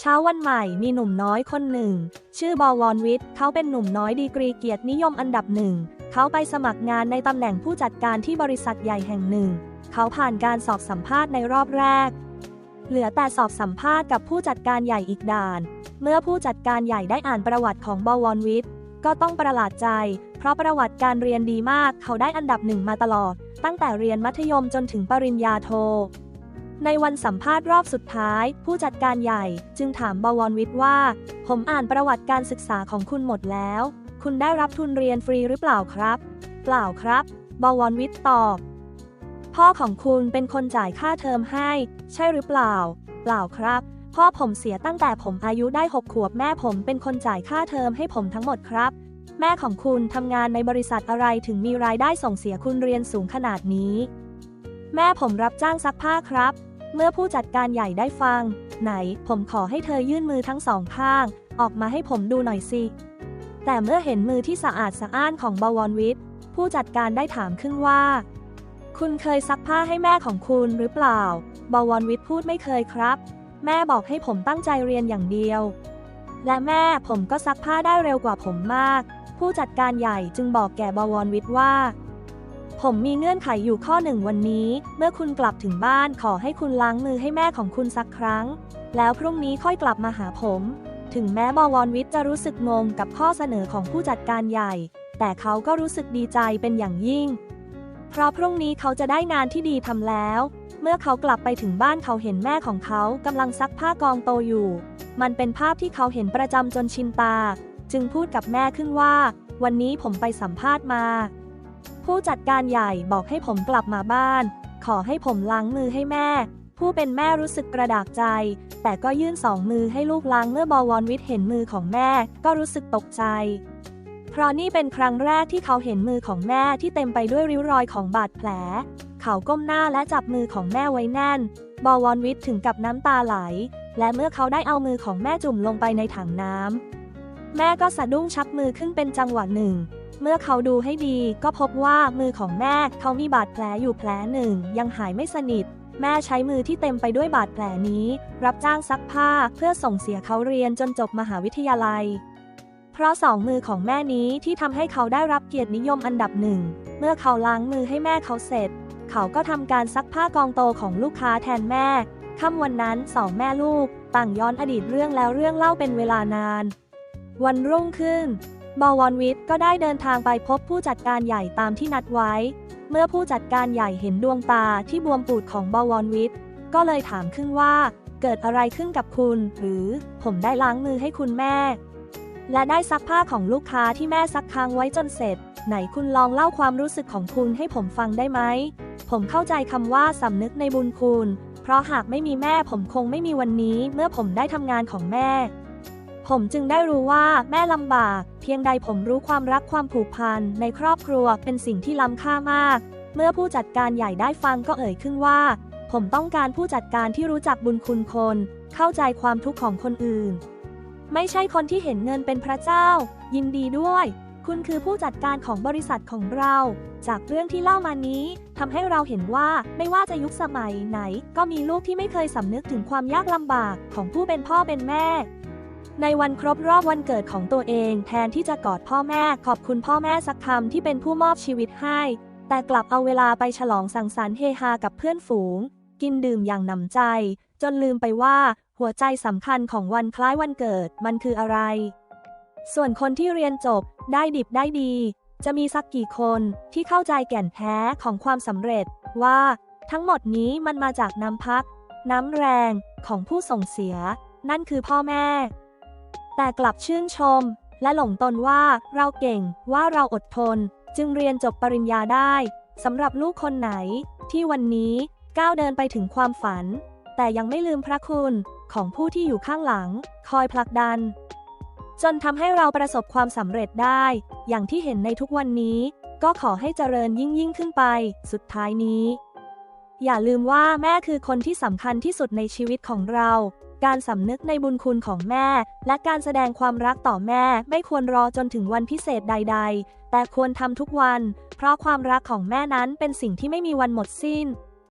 เช้าวันใหม่มีหนุ่มน้อยคนหนึ่ง ชื่อบอวรวิทย์เขาเป็นหนุ่มน้อยดีกรีเกียรตินิยมอันดับหนึ่ง เขาไปสมัครงานในตำแหน่งผู้จัดการที่บริษัทใหญ่แห่งหนึ่ง เขาผ่านการสอบสัมภาษณ์ในรอบแรก เหลือแต่สอบสัมภาษณ์กับผู้จัดการใหญ่อีกด่าน เมื่อผู้จัดการใหญ่ได้อ่านประวัติของบอวรวิทย์ก็ต้องประหลาดใจ เพราะประวัติการเรียนดีมากเขาได้อันดับหนึ่งมาตลอด ตั้งแต่เรียนมัธยมจนถึงปริญญาโท ในวันสัมภาษณ์รอบสุดท้าย ผู้จัดการใหญ่จึงถามบวรวิทย์ว่า ผมอ่านประวัติการศึกษาของคุณหมดแล้ว คุณได้รับทุนเรียนฟรีหรือเปล่าครับ เปล่าครับ บวรวิทย์ตอบ พ่อของคุณเป็นคนจ่ายค่าเทอมให้ ใช่หรือเปล่า เปล่าครับ พ่อผมเสียตั้งแต่ผมอายุได้หกขวบแม่ผมเป็นคนจ่ายค่าเทอมให้ผมทั้งหมดครับ แม่ของคุณทำงานในบริษัทอะไรถึงมีรายได้ส่งเสียคุณเรียนสูงขนาดนี้แม่ผมรับจ้างซักผ้าครับ เมื่อผู้จัดการใหญ่ได้ฟัง ไหน ผมขอให้เธอยื่นมือทั้งสองข้าง ออกมาให้ผมดูหน่อยสิ แต่เมื่อเห็นมือที่สะอาดสะอ้านของบวรวิทย์ผู้จัดการได้ถามขึ้นว่า คุณเคยซักผ้าให้แม่ของคุณหรือเปล่า บวรวิทย์พูดไม่เคยครับ แม่บอกให้ผมตั้งใจเรียนอย่างเดียว และแม่ผมก็ซักผ้าได้เร็วกว่าผมมาก ผู้จัดการใหญ่จึงบอกแก่บวรวิทย์ว่า ผมมีเงื่อนไขอยู่ข้อหนึ่งวันนี้ เมื่อคุณกลับถึงบ้านขอให้คุณล้างมือให้แม่ของคุณสักครั้ง แล้วพรุ่งนี้ค่อยกลับมาหาผม ถึงแม้บวรวิทย์จะรู้สึกงงกับข้อเสนอของผู้จัดการใหญ่ แต่เขาก็รู้สึกดีใจเป็นอย่างยิ่ง เพราะพรุ่งนี้เขาจะได้งานที่ดีทำแล้ว เมื่อเขากลับไปถึงบ้านเขาเห็นแม่ของเขากำลังซักผ้ากองโตอยู่ มันเป็นภาพที่เขาเห็นประจำจนชินตา จึงพูดกับแม่ขึ้นว่า วันนี้ผมไปสัมภาษณ์มา ผู้จัดการใหญ่บอกให้ผมกลับมาบ้าน ขอให้ผมล้างมือให้แม่ ผู้เป็นแม่รู้สึกกระดากใจ แต่ก็ยื่นสองมือให้ลูกล้างเมื่อบอวรวิทย์เห็นมือของแม่ก็รู้สึกตกใจ เพราะนี่เป็นครั้งแรกที่เขาเห็นมือของแม่ที่เต็มไปด้วยริ้วรอยของบาดแผล เขาก้มหน้าและจับมือของแม่ไว้แน่น บอวรวิทย์ถึงกับน้ำตาไหล และเมื่อเขาได้เอามือของแม่จุ่มลงไปในถังน้ำแม่ก็สะดุ้งชักมือขึ้นเป็นจังหวะหนึ่ง เมื่อเขาดูให้ดีก็พบว่ามือของแม่เขามีบาดแผลอยู่แผลหนึ่ง ยังหายไม่สนิท แม่ใช้มือที่เต็มไปด้วยบาดแผลนี้ รับจ้างซักผ้าเพื่อส่งเสียเขาเรียนจนจบมหาวิทยาลัย เพราะสองมือของแม่นี้ที่ทำให้เขาได้รับเกียรตินิยมอันดับหนึ่ง เมื่อเขาล้างมือให้แม่เขาเสร็จ เขาก็ทำการซักผ้ากองโตของลูกค้าแทนแม่ค่ำวันนั้นสองแม่ลูก ต่างย้อนอดีตเรื่องแล้วเรื่องเล่าเป็นเวลานาน วันรุ่งขึ้น บวรวิทย์ก็ได้เดินทางไปพบผู้จัดการใหญ่ตามที่นัดไว้ เมื่อผู้จัดการใหญ่เห็นดวงตาที่บวมปูดของบวรวิทย์ก็เลยถามขึ้นว่า เกิดอะไรขึ้นกับคุณ หรือผมได้ล้างมือให้คุณแม่ และได้ซักผ้าของลูกค้าที่แม่ซักค้างไว้จนเสร็จ ไหนคุณลองเล่าความรู้สึกของคุณให้ผมฟังได้ไหม ผมเข้าใจคำว่าสำนึกในบุญคุณ เพราะหากไม่มีแม่ผมคงไม่มีวันนี้เมื่อผมได้ทำงานของแม่ ผมจึงได้รู้ว่าแม่ลำบาก เพียงใดผมรู้ความรักความผูกพันในครอบครัวเป็นสิ่งที่ล้ำค่ามาก เมื่อผู้จัดการใหญ่ได้ฟังก็เอ่ยขึ้นว่า ผมต้องการผู้จัดการที่รู้จักบุญคุณคน เข้าใจความทุกข์ของคนอื่น ไม่ใช่คนที่เห็นเงินเป็นพระเจ้า ยินดีด้วย คุณคือผู้จัดการของบริษัทของเรา จากเรื่องที่เล่ามานี้ทำให้เราเห็นว่าไม่ว่าจะยุคสมัยไหน ก็มีลูกที่ไม่เคยสำนึกถึงความยากลำบากของผู้เป็นพ่อเป็นแม่ ในวันครบรอบวันเกิดของตัวเองแทนที่จะกอดพ่อแม่ขอบคุณพ่อแม่สักคำที่เป็นผู้มอบชีวิตให้ แต่กลับเอาเวลาไปฉลองสังสรรค์เฮฮากับเพื่อนฝูง กินดื่มอย่างหนำใจ จนลืมไปว่า หัวใจสำคัญของวันคล้ายวันเกิดมันคืออะไร ส่วนคนที่เรียนจบได้ดิบได้ดี จะมีสักกี่คนที่เข้าใจแก่นแท้ของความสำเร็จ ว่า ทั้งหมดนี้มันมาจากน้ำพัก น้ำแรงของผู้ส่งเสีย นั่นคือพ่อแม่ แต่กลับชื่นชม และหลงตนว่าเราเก่งว่าเราอดทน จึงเรียนจบปริญญาได้สำหรับลูกคนไหน ที่วันนี้ก้าวเดินไปถึงความฝัน แต่ยังไม่ลืมพระคุณของผู้ที่อยู่ข้างหลัง คอยผลักดัน จนทำให้เราประสบความสำเร็จได้ อย่างที่เห็นในทุกวันนี้ ก็ขอให้เจริญยิ่งยิ่งขึ้นไป สุดท้ายนี้ อย่าลืมว่าแม่คือคนที่สำคัญที่สุดในชีวิตของเรา การสำนึกในบุญคุณของแม่ และการแสดงความรักต่อแม่ไม่ควรรอจนถึงวันพิเศษใด ๆ แต่ควรทำทุกวัน เพราะความรักของแม่นั้นเป็นสิ่งที่ไม่มีวันหมดสิ้น